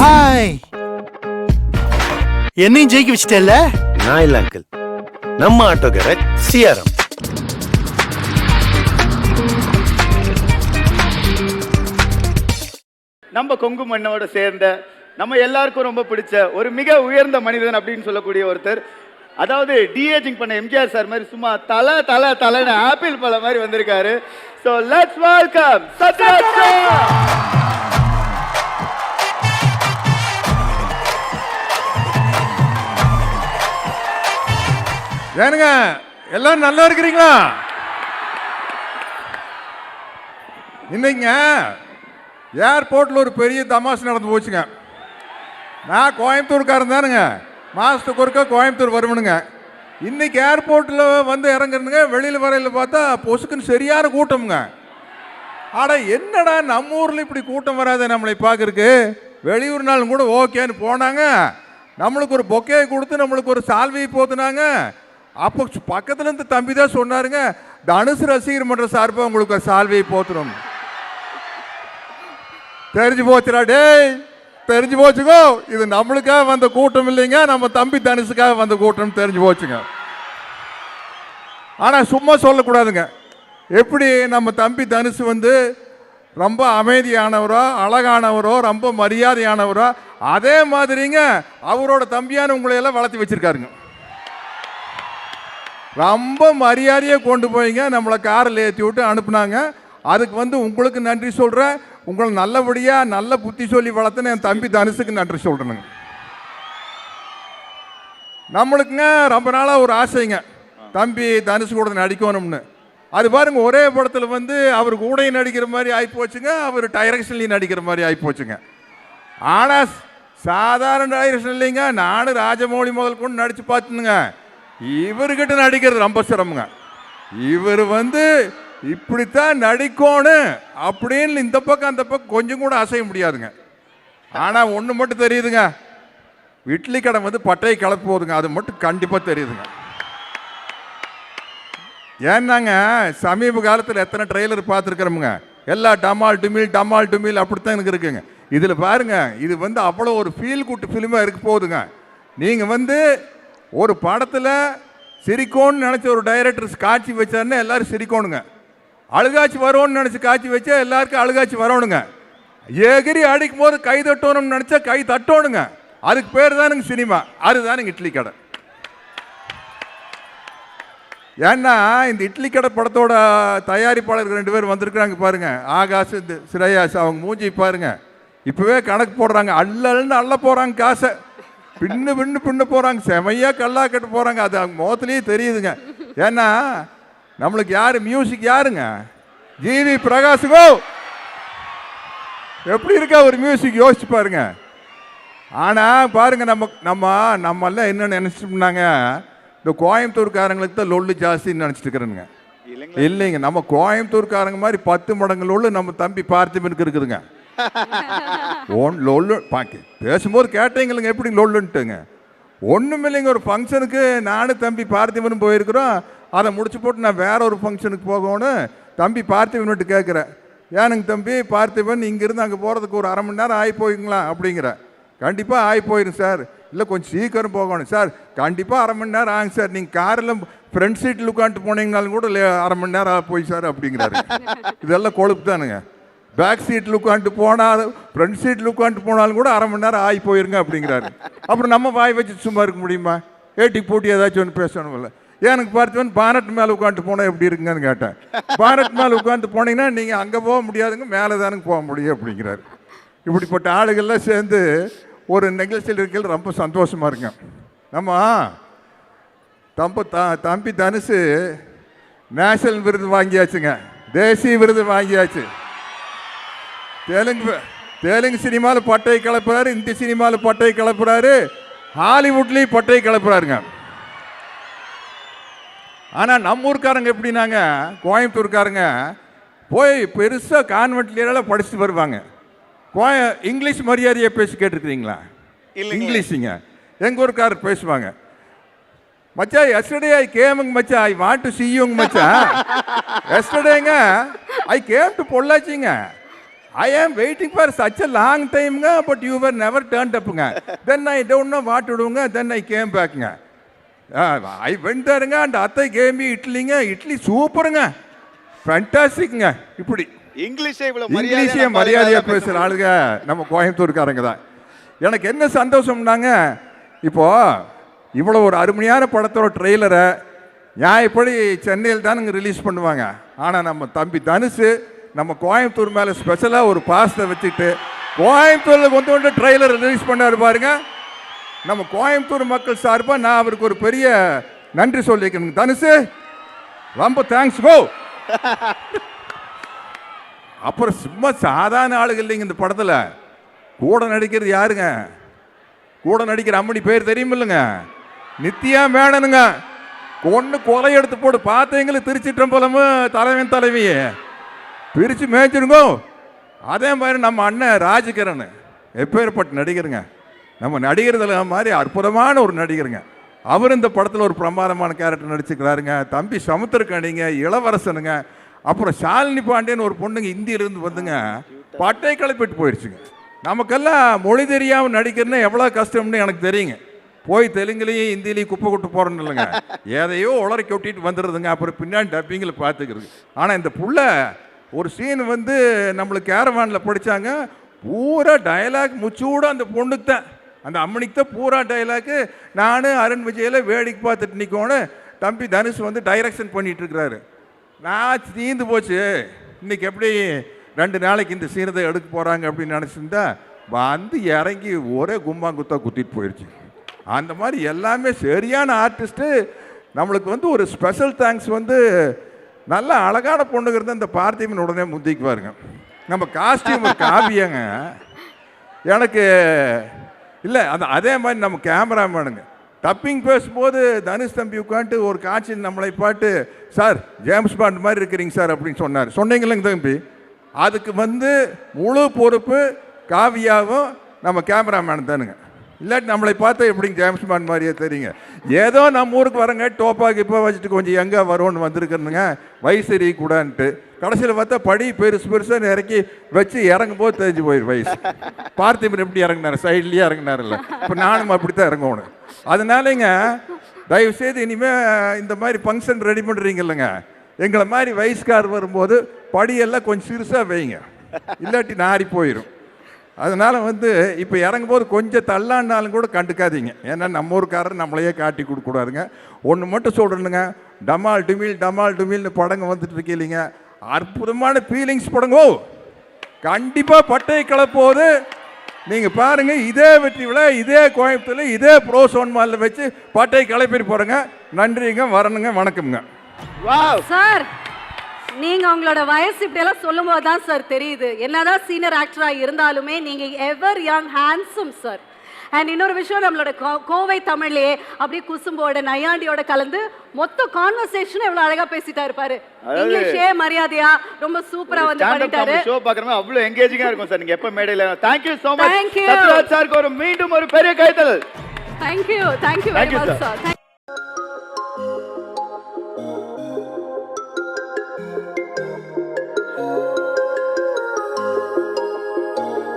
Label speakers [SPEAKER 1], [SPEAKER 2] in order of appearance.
[SPEAKER 1] Hi என்னையும் ஜெயிக்க வச்சிட்டல
[SPEAKER 2] நான் இல்ல அங்கிள் நம்ம ஆட்டோ கேரட் சிஆர்எம்
[SPEAKER 3] நம்ம கொங்கு மண்ணோட சேர்ந்த நம்ம எல்லாருக்கும் ரொம்ப பிடிச்ச ஒரு மிக உயர்ந்த மனிதன் அப்படின்னு சொல்லக்கூடிய ஒருத்தர். அதாவது டிஏஜிங் பண்ண எம்ஜிஆர் சார் மாதிரி சும்மா தலை தலை தலைன்னு ஆப்பிள் பழம் மாதிரி வந்திருக்காரு. ஸோ லெட்ஸ் வெல்கம் சத்யராஜ்
[SPEAKER 4] ஏனுங்க எல்லாரும் நல்லா இருக்கிறீங்களா? இன்னைங்க ஏர்போர்ட்டில் ஒரு பெரிய தமாஷ் நடந்து போச்சுங்க. நான் கோயம்புத்தூர்காரன் தானுங்க. மாதத்துக்கு ஒருக்கா கோயம்புத்தூர் வருவனுங்க. இன்னைக்கு ஏர்போர்ட்டில் வந்து இறங்குறதுங்க வெளியில் வரையில் பார்த்தா பொசுக்குன்னு சரியான கூட்டமுங்க. ஆனால் என்னடா நம்ம ஊரில் இப்படி கூட்டம் வராது நம்மளை பார்க்குறக்கு வெளியூர் நாளும் கூட ஓகேன்னு போனாங்க. நம்மளுக்கு ஒரு பொக்கையை கொடுத்து நம்மளுக்கு ஒரு சால்வையை போத்துனாங்க. அப்போ பக்கத்தில் இருந்து தம்பி தான் சொன்னாருங்க தனுசு ரசிகர் மன்ற சார்பாக உங்களுக்கு ஒரு சால்வையை போத்துறோம். தெரிஞ்சு போச்சுடா டேய் தெரிஞ்சு போச்சுக்கோ. இது நம்மளுக்காக வந்த கூட்டம் இல்லைங்க நம்ம தம்பி தனுசுக்காக வந்த கூட்டம் தெரிஞ்சு போச்சுங்க. ஆனால் சும்மா சொல்லக்கூடாதுங்க. எப்படி நம்ம தம்பி தனுசு வந்து ரொம்ப அமைதியானவரோ அழகானவரோ ரொம்ப மரியாதையானவரோ அதே மாதிரிங்க அவரோட தம்பியான உங்களையெல்லாம் வளர்த்து வச்சுருக்காருங்க வச்சிருக்காருங்க. ரொம்ப மரியாதையை கொண்டு போய்ங்க நம்மளை காரில் ஏற்றி விட்டு அனுப்புனாங்க. அதுக்கு வந்து உங்களுக்கு நன்றி சொல்கிறேன் உங்களை நல்லபடியாக நல்ல புத்தி சொல்லி வளர்த்துன்னு என் தம்பி தனுசுக்கு நன்றி சொல்கிறேனுங்க நம்மளுக்குங்க ரொம்ப நாளாக ஒரு ஆசைங்க. தம்பி தனுஷ் கூட நடிக்கணும்னு. அது பாருங்க ஒரே படத்தில் வந்து அவர் கூடையும் நடிக்கிற மாதிரி ஆகிப்போச்சுங்க அவர் டைரக்ஷன்லையும் நடிக்கிற மாதிரி ஆகிப்போச்சுங்க ஆனால் சாதாரண டைரக்ஷன் இல்லைங்க. நானும் ராஜமௌழி முதல் கொண்டு நடித்து பார்த்துனுங்க. இவர்கிட்ட நடிக்கிறது ரொம்ப சிரமங்க. இவர் வந்து இப்படித்தான் நடிக்கணும் அப்படின்னு இந்த பக்கம் அந்த பக்கம் கொஞ்சம் கூட அசைய முடியாதுங்க. ஆனால் ஒன்று மட்டும் தெரியுதுங்க. இட்லி கடை வந்து பட்டையை கிளப்பி போகுதுங்க அது மட்டும் கண்டிப்பாக தெரியுதுங்க. ஏன்னாங்க சமீப காலத்தில் எத்தனை ட்ரெய்லர் பார்த்துருக்குறோமுங்க. எல்லா டமால் டுமில் டமால் டுமில் அப்படித்தான் எனக்கு இருக்குங்க. இதில் பாருங்க இது வந்து அவ்வளோ ஒரு ஃபீல் கூட்டு ஃபிலிமாக இருக்க போகுதுங்க. நீங்கள் வந்து ஒரு படத்தில் சிரிக்கோன்னு நினச்ச ஒரு டைரக்டர் காட்சி வச்சாருன்னா எல்லோரும் சிரிக்கோணுங்க. அழுகாச்சி வரும்னு நினச்சி காட்சி வச்சா எல்லாருக்கும் அழுகாச்சி வரணுங்க எகிரி அடிக்கும் போது கை தட்டணும்னு நினச்சா கை தட்டணுங்க. அதுக்கு பேர் தானுங்க சினிமா. அதுதானுங்க இட்லி கடை. ஏன்னா இந்த இட்லி கடை படத்தோட தயாரிப்பாளர்கள் ரெண்டு பேர் வந்திருக்கிறாங்க பாருங்க. ஆகாஷ் இந்த அவங்க மூஞ்சி பாருங்க. இப்போவே கணக்கு போடுறாங்க. அள்ளல்னு அள்ள போகிறாங்க காசை. பின்னு பின்னு பின்னு போறாங்க. செமையா கல்லா கட்டு போறாங்க. அது அவங்க முகத்துலயே தெரியுதுங்க. ஏன்னா நம்மளுக்கு யாரு? மியூசிக் யாருங்க? ஜிவி பிரகாஷுகோ எப்படி இருக்கா ஒரு மியூசிக் யோசிச்சு பாருங்க. ஆனா பாருங்க நம்ம நம்ம நம்ம எல்லாம் என்ன நினைச்சிட்டோம்னாங்க இந்த கோயம்புத்தூர்காரங்களுக்கு தான் லொல்லு ஜாஸ்தின்னு நினைச்சிட்டு இருக்கிறேனுங்க இல்லைங்க. நம்ம கோயம்புத்தூர்காரங்க மாதிரி பத்து மடங்கு லொல்லு நம்ம தம்பி பார்த்திபனுக்கு இருக்குதுங்க. ஒன் லொல்லு பாக்கி பேசும்போது கேட்டீங்களுங்க எப்படி லொல்லுன்ட்டுங்க. ஒன்றும் இல்லைங்க ஒரு ஃபங்க்ஷனுக்கு நானும் தம்பி பார்த்திபனும் போயிருக்கிறோம். அதை முடிச்சு போட்டு நான் வேற ஒரு ஃபங்க்ஷனுக்கு போகணும் தம்பி பார்த்திபன் விட்டு கேட்குறேன் ஏனுங்க தம்பி பார்த்திபன் இங்கேருந்து அங்கே போகிறதுக்கு ஒரு அரை மணி நேரம் ஆகி போய்ங்களா? அப்படிங்கிற. கண்டிப்பாக ஆகி போயிடும் சார். இல்லை கொஞ்சம் சீக்கிரம் போகணும் சார். கண்டிப்பாக அரை மணி நேரம் ஆகும் சார். நீங்கள் காரில் ஃப்ரண்ட் சீட்டில் உட்காந்துட்டு போனீங்கனாலும் கூட அரை மணி நேரம் ஆக போய் சார் அப்படிங்கிறாரு. இதெல்லாம் கொழுப்பு தானுங்க. பேக் சீட்டில் உட்காந்துட்டு போனால் ஃப்ரண்ட் சீட்டில் உட்காந்துட்டு போனாலும் கூட அரை மணி நேரம் ஆகி போயிருங்க அப்படிங்கிறாரு. அப்புறம் நம்ம வாய் வச்சு சும்மா இருக்க முடியுமா? ஏட்டி போட்டி ஏதாச்சும் ஒன்று பேசணும்ல. எனக்கு பார்த்தவன் பானட் மேலே உட்காந்துட்டு போனால் எப்படி இருக்குங்கன்னு கேட்டேன். பானட் மேலே உட்காந்துட்டு போனீங்கன்னா நீங்கள் அங்கே போக முடியாதுங்க மேலே தானுங்க போக முடியும் அப்படிங்கிறாரு. இப்படிப்பட்ட ஆளுகள்லாம் சேர்ந்து ஒரு நிகழ்ச்சியில் இருக்கிறது ரொம்ப சந்தோஷமாக இருங்க நம்ம தம்ப த தம்பி தனுசு நேஷனல் விருது வாங்கியாச்சுங்க. தேசிய விருது வாங்கியாச்சு. தெலுங்கு தெலுங்கு சினிமாவில் பட்டை கிளப்புறாரு இந்தி சினிமாவில் பட்டை கிளப்புறாரு ஹாலிவுட்லேயும் பட்டை கிளப்புறாருங்க ஆனால் நம்ம ஊர்க்காரங்க எப்படின்னாங்க கோயம்புத்தூர்காரங்க போய் பெருசாக கான்வென்ட்லாம் படிச்சுட்டு வருவாங்க. கோய இங்கிலீஷ் மரியாதையை பேசி கேட்டிருக்கிறீங்களா? இங்கிலீஷுங்க. எங்கள் ஊருக்காரர் பேசுவாங்க. மச்சான் எஸ்டர்டே ஐ கேமுங்க மச்சான் I want to see you மச்சான் எஸ்டர்டேங்க I came to பொள்ளாச்சிங்க. I am waiting for such a long டைம்ங்க but you were never turn அப்புங்க then I don't know what விடுவோங்க then I came பேக்குங்க I வெண்டாருங்க and அத்தை கேமி இட்லிங்க இட்லி சூப்பருங்க ஃபேண்டாஸ்டிக்ங்க இப்படி
[SPEAKER 3] இங்கிலீஷே இவ்வளவு
[SPEAKER 4] இங்கிலீஷிய
[SPEAKER 3] நம்ம
[SPEAKER 4] மரியாதையா
[SPEAKER 3] பேச
[SPEAKER 4] பேசுகிற ஆளுங்க நம்ம கோயம்புத்தூர்காரங்க தான். எனக்கு என்ன சந்தோஷம்னாங்க இப்போ இவ்வளோ ஒரு அருமையான படத்தோட ட்ரெய்லரை நான் இப்படி சென்னையில் தானுங்க ரிலீஸ் பண்ணுவாங்க. ஆனால் நம்ம தம்பி தனுஷு நம்ம கோயம்புத்தூர் மேலே ஸ்பெஷலாக ஒரு பாசத்தை வச்சுட்டு கோயம்புத்தூரில் கொண்டு வந்து ட்ரெய்லர் ரிலீஸ் பண்ணாரு பாருங்க. நம்ம கோயம்புத்தூர் மக்கள் சார்பாக நான் அவருக்கு ஒரு பெரிய நன்றி சொல்லிக்கிறேங்க தனுஷு ரொம்ப தேங்க்ஸ் கோ அப்புறம் சும்மா சாதாரண ஆளுகள் இல்லைங்க இந்த படத்தில். கூட நடிக்கிறது யாருங்க? கூட நடிக்கிற அம்மணி பேர் தெரியுமில்லைங்க. நித்யா மேடனுங்க கொண்டு கொலை எடுத்து போட்டு பார்த்தீங்களே திருச்சிட்டம்பலமும் தலைவன் தலைவியே. பிரித்து மேய்ச்சிருங்கோ அதே மாதிரி நம்ம அண்ணன் ராஜகிரண் எப்பேற்பட்ட நடிகருங்க. நம்ம நடிகர்ல மாதிரி அற்புதமான ஒரு நடிகருங்க. அவர் இந்த படத்தில் ஒரு பிரமாதமான கேரக்டர் நடிச்சுக்கிறாருங்க. தம்பி சமுத்திரக்கணிங்க இளவரசனுங்க அப்புறம் ஷாலினி பாண்டியன் ஒரு பொண்ணுங்க இந்தியிலிருந்து வந்துங்க பட்டை கிளப்பிட்டு போயிடுச்சுங்க நமக்கெல்லாம் மொழி தெரியாமல் நடிக்கிறதுன்னா எவ்வளோ கஷ்டம்னு எனக்கு தெரியுங்க. போய் தெலுங்குலேயும் ஹிந்திலையும் குப்பை கொட்டு போகிறோன்னு இல்லைங்க. எதையோ உளறி கொட்டிட்டு வந்துடுதுங்க. அப்புறம் பின்னாடி டப்பிங்கில் பார்த்துக்கிறது. ஆனால் இந்த புள்ள ஒரு சீன் வந்து நம்மளுக்கு கேரவானில் படித்தாங்க பூரா டயலாக் முச்சூட அந்த பொண்ணுக்கு தான் அந்த அம்மனிக்கு தான் பூரா டயலாக்கு நான் அருண் விஜயில் வேடிக்கை பார்த்துட்டு நிற்கோன்னு தம்பி தனுஷ் வந்து டைரக்ஷன் பண்ணிகிட்ருக்கிறாரு நான் தீந்து போச்சு. இன்னைக்கு எப்படி ரெண்டு நாளைக்கு இந்த சீனத்தை எடுக்க போகிறாங்க அப்படின்னு நினச்சிருந்தா வந்து இறங்கி ஒரே கும்பாங்குத்தா குத்திட்டு போயிடுச்சு அந்த மாதிரி எல்லாமே சரியான ஆர்டிஸ்ட்டு நம்மளுக்கு வந்து ஒரு ஸ்பெஷல் தேங்க்ஸ் வந்து நல்ல அழகான பொண்ணுங்கிறது இந்த பார்த்திபன் உடனே முந்திக்குவாருங்க. நம்ம காஸ்டியூம் காவியங்க எனக்கு இல்லை அந்த அதே மாதிரி நம்ம கேமராமேனுங்க டப்பிங் பேசும்போது தனுஷ் தம்பி உட்காந்துட்டு ஒரு காட்சி நம்மளை பாட்டு சார் ஜேம்ஸ் பாண்ட் மாதிரி இருக்கிறீங்க சார் அப்படின்னு சொன்னார். சொன்னீங்களேங்க தம்பி. அதுக்கு வந்து முழு பொறுப்பு காவியாவும் நம்ம கேமராமேன் தானுங்க. இல்லாட்டி நம்மளை பார்த்தா எப்படிங்க ஜேம்ஸ் பாண்ட் மாதிரியே தெரியுங்க. ஏதோ நம்ம ஊருக்கு வரங்க டோப்பா இப்போ வச்சுட்டு கொஞ்சம் எங்கே வரோன்னு வந்திருக்கிறனுங்க. வயசு கூடான்ட்டு கடைசியில் பார்த்தா படி பெருசு பெருசாக இறக்கி வச்சு இறங்கும் போது தெரிஞ்சு போயிரு வயசு. பார்த்திபன் எப்படி இறங்கினார்? சைட்லேயே இறங்கினார்ல இப்போ நானும் அப்படி தான் இறங்கணும் அதனாலங்க தயவுசெய்து இனிமேல் இந்த மாதிரி ஃபங்க்ஷன் ரெடி பண்ணுறீங்க இல்லைங்க எங்களை மாதிரி வயசுக்கார் வரும்போது படியெல்லாம் கொஞ்சம் சிறுசாக வைங்க. இல்லாட்டி நாரி போயிடும் அதனால் வந்து இப்போ இறங்கும்போது கொஞ்சம் தள்ளாண்டாலும் கூட கண்டுக்காதீங்க. ஏன்னா நம்ம ஊருக்காரர் நம்மளையே காட்டி கொடுக்கூடாதுங்க ஒன்று மட்டும் சொல்கிறேனுங்க டமால் டுமில் டமால் டுமில்னு படங்க வந்துட்டு இருக்கீங்க அற்புதமான ஃபீலிங்ஸ் படங்கோ. கண்டிப்பாக பட்டை கிளப்போது நீங்கள் பாருங்கள் இதே வெற்றி விழா இதே கோயம்புத்தூர்ல இதே ப்ரோ சோன் மாலில் வச்சு பட்டை கிளப்பிட்டு போகிறேங்க நன்றிங்க வரணுங்க வணக்கம்ங்க.
[SPEAKER 3] வாவ்
[SPEAKER 5] சார் நீங்க உங்களோட வயசு இப்படி எல்லாம் சொல்லும் போது தான் சார் தெரியுது. என்னதான் சீனியர் ஆக்டரா இருந்தாலுமே நீங்க ever young handsome sir and இன்னொரு விஷயம் நம்மளோட கோ- கோவை தமிழ்லயே அப்படியே குசும்போட நையாண்டியோட கலந்து மொத்த கான்வர்சேஷன் எவ்வளவு அழகா பேசிட்டா இருப்பாரு இங்கிலீஷே மரியாதையா ரொம்ப சூப்பரா வந்து பண்ணிட்டாரு.
[SPEAKER 3] ஷோ பாக்குறோம் அவ்வளவு எங்கேஜிங்கா இருக்கும் சார் நீங்க எப்ப மேடையில தேங்க்யூ சோ மச். சத்யராஜ் சாருக்கு ஒரு மீண்டும் ஒரு பெரிய கைத்தல்
[SPEAKER 5] thank you thank you
[SPEAKER 3] Thank
[SPEAKER 5] very
[SPEAKER 3] you,
[SPEAKER 5] much. Sir